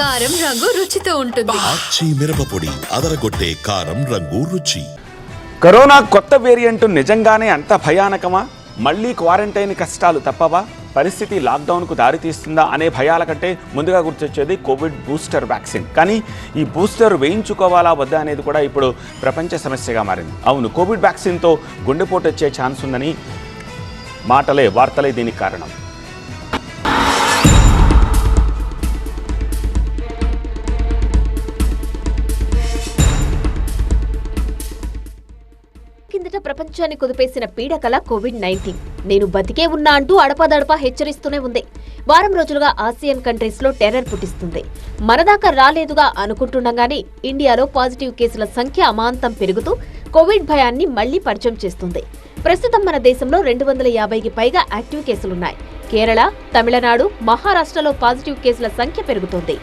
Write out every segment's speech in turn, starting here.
కారం రంగు రుచితో ఉంటుంది. ఆచి మిరపపొడి అదరగొట్టే కారం రంగు రుచి. కరోనా కొత్త వేరియంట్ నిజంగానే అంత భయానకమా? మళ్ళీ క్వారంటైన్ కష్టాలు తప్పవా? పరిస్థితి లాక్డౌన్కు దారితీస్తుందా అనే భయాల కంటే ముందుగా గుర్తొచ్చేది కోవిడ్ బూస్టర్ వ్యాక్సిన్. కానీ ఈ బూస్టర్ వేయించుకోవాలా వద్దా అనేది కూడా ఇప్పుడు ప్రపంచ సమస్యగా మారింది. అవును కోవిడ్ వ్యాక్సిన్తో గుండెపోటు వచ్చే ఛాన్స్ ఉందని మాటలే వార్తలే దీనికి కారణం. కిందట ప్రపంచాన్ని కుదిపేసిన పీడకల కోవిడ్ నైన్టీన్. నేను బతికే ఉన్నా అంటూ అడపాదడపా హెచ్చరిస్తూనే ఉంది. వారం రోజులుగా ఆసియన్ కంట్రీస్లో టెర్రర్ పుట్టిస్తుంది. మనదాకా రాలేదుగా అనుకుంటుండగానే ఇండియాలో పాజిటివ్ కేసుల సంఖ్య అమాంతం పెరుగుతూ కోవిడ్ భయాన్ని మళ్ళీ పరిచయం చేస్తుంది. ప్రస్తుతం మన దేశంలో రెండు వందల యాభైకి పైగా యాక్టివ్ కేసులున్నాయి. కేరళ తమిళనాడు మహారాష్ట్రలో పాజిటివ్ కేసుల సంఖ్య పెరుగుతోంది.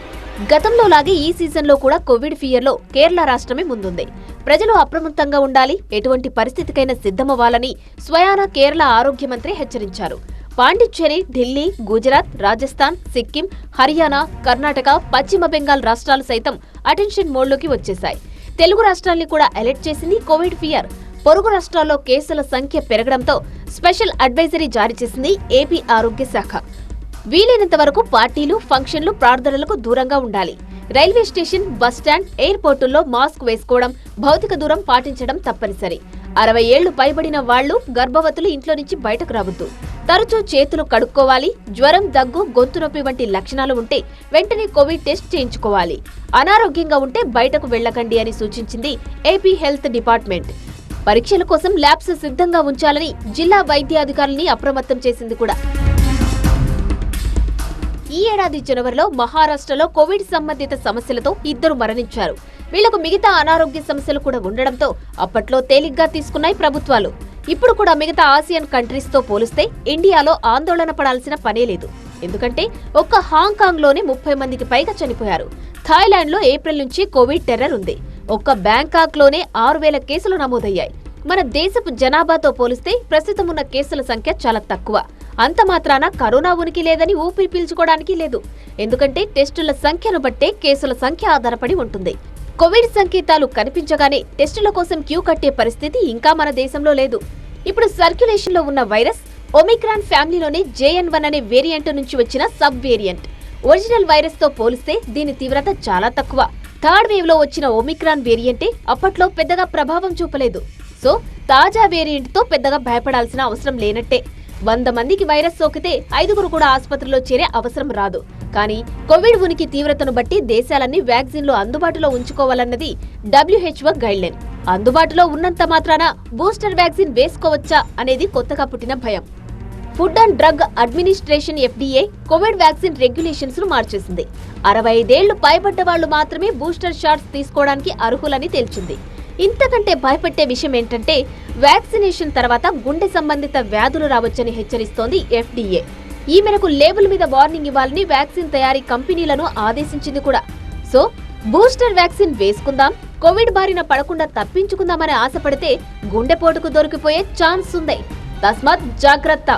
గతంలో లాగే ఈ సీజన్లో కూడా కోవిడ్ ఫియర్లో కేరళ రాష్ట్రమే ముందుంది. ప్రజలు అప్రమత్తంగా ఉండాలి ఎటువంటి పరిస్థితికైనా సిద్ధమవ్వాలని స్వయాన కేరళ ఆరోగ్య మంత్రి హెచ్చరించారు. పాండిచ్చేరి ఢిల్లీ గుజరాత్ రాజస్థాన్ సిక్కిం హర్యానా కర్ణాటక పశ్చిమ బెంగాల్ రాష్ట్రాలు సైతం అటెన్షన్ మోడ్లోకి వచ్చేశాయి. తెలుగు రాష్ట్రాల్ని కూడా అలర్ట్ చేసింది కోవిడ్ ఫియర్. పొరుగు రాష్ట్రాల్లో కేసుల సంఖ్య పెరగడంతో స్పెషల్ అడ్వైజరీ జారీ చేసింది ఏపీ ఆరోగ్య శాఖ. వీలైనంత వరకు పార్టీలు ఫంక్షన్లు ప్రార్థనలకు దూరంగా ఉండాలి. రైల్వే స్టేషన్ బస్ స్టాండ్ ఎయిర్పోర్టుల్లో మాస్క్ వేసుకోవడం భౌతిక దూరం పాటించడం తప్పనిసరి. అరవై ఏళ్ళు పైబడిన వాళ్ళు గర్భవతులు ఇంట్లో నుంచి బయటకు రావద్దు. తరచూ చేతులు కడుక్కోవాలి జ్వరం దగ్గు గొంతు నొప్పి వంటి లక్షణాలు ఉంటే వెంటనే కోవిడ్ టెస్ట్ చేయించుకోవాలి. అనారోగ్యంగా ఉంటే బయటకు వెళ్ళకండి అని సూచించింది ఏపీ హెల్త్ డిపార్ట్మెంట్. పరీక్షల కోసం ల్యాబ్స్ సిద్ధంగా ఉంచాలని జిల్లా వైద్యాధికారుల్ని అప్రమత్తం చేసింది కూడా. ఈ ఏడాది జనవరిలో మహారాష్ట్రలో కోవిడ్ సంబంధిత సమస్యలతో ఇద్దరు మరణించారు. వీళ్ళకు మిగతా అనారోగ్య సమస్యలు కూడా ఉండడంతో అప్పట్లో తేలిగ్గా తీసుకున్నాయి ప్రభుత్వాలు. ఇప్పుడు కూడా మిగతా ఆసియన్ కంట్రీస్తో పోలిస్తే ఇండియాలో ఆందోళన పడాల్సిన పనే లేదు. ఎందుకంటే ఒక్క హాంకాంగ్లోనే ముప్పై మందికి పైగా చనిపోయారు. థాయిలాండ్లో ఏప్రిల్ నుంచి కోవిడ్ టెర్రర్ ఉంది. ఒక్క బ్యాంకాక్లోనే ఆరు వేల కేసులు నమోదయ్యాయి. మన దేశపు జనాభాతో పోలిస్తే ప్రస్తుతం ఉన్న కేసుల సంఖ్య చాలా తక్కువ. అంత మాత్రాన కరోనా ఉనికి లేదని ఊపిరి పీల్చుకోవడానికి లేదు. ఎందుకంటే టెస్టుల సంఖ్యను బట్టే కేసుల సంఖ్య ఆధారపడి ఉంటుంది. కోవిడ్ సంకేతాలు కనిపించగానే టెస్టుల కోసం క్యూ కట్టే పరిస్థితి ఇంకా మన దేశంలో లేదు. ఇప్పుడు సర్క్యులేషన్లో ఉన్న వైరస్ ఒమిక్రాన్ ఫ్యామిలీలోనే జేఎన్ వన్ అనే వేరియంట్ నుంచి వచ్చిన సబ్ వేరియంట్. ఒరిజినల్ వైరస్తో పోలిస్తే దీని తీవ్రత చాలా తక్కువ. థర్డ్ వేవ్లో వచ్చిన ఒమిక్రాన్ వేరియంటే అప్పట్లో పెద్దగా ప్రభావం చూపలేదు. సో తాజా వేరియంట్తో పెద్దగా భయపడాల్సిన అవసరం లేనట్టే. వంద మందికి వైరస్ సోకితే ఐదుగురు కూడా ఆసుపత్రిలో చేరే అవసరం రాదు. కానీ కోవిడ్ ఉనికి తీవ్రతను బట్టి దేశాలన్నీ వ్యాక్సిన్లు అందుబాటులో ఉంచుకోవాలన్నది డబ్ల్యూహెచ్ఓ గైడ్లైన్. అందుబాటులో ఉన్నంత మాత్రాన బూస్టర్ వ్యాక్సిన్ వేసుకోవచ్చా అనేది కొత్తగా పుట్టిన భయం. Food and drug administration FDA covid vaccine రెగ్యులేషన్స్ను మార్చేసింది. అరవై ఐదేళ్ళు పైబడ్డ వాళ్ళు మాత్రమే బూస్టర్ షాట్స్ తీసుకోవడానికి అర్హులని తేల్చింది. ఇంతకంటే భయపెట్టే విషయం ఏంటంటే వ్యాక్సినేషన్ తర్వాత గుండె సంబంధిత వ్యాధులు రావచ్చని హెచ్చరిస్తోంది ఎఫ్డీఏ. ఈ మేరకు లేబుల్ మీద వార్నింగ్ ఇవ్వాలని వ్యాక్సిన్ తయారీ కంపెనీలను ఆదేశించింది కూడా. సో బూస్టర్ వ్యాక్సిన్ వేసుకుందాం కోవిడ్ బారిన పడకుండా తప్పించుకుందామని ఆశపడితే గుండెపోటుకు దొరికిపోయే ఛాన్స్ ఉంది తస్మాత్ జాగ్రత్త.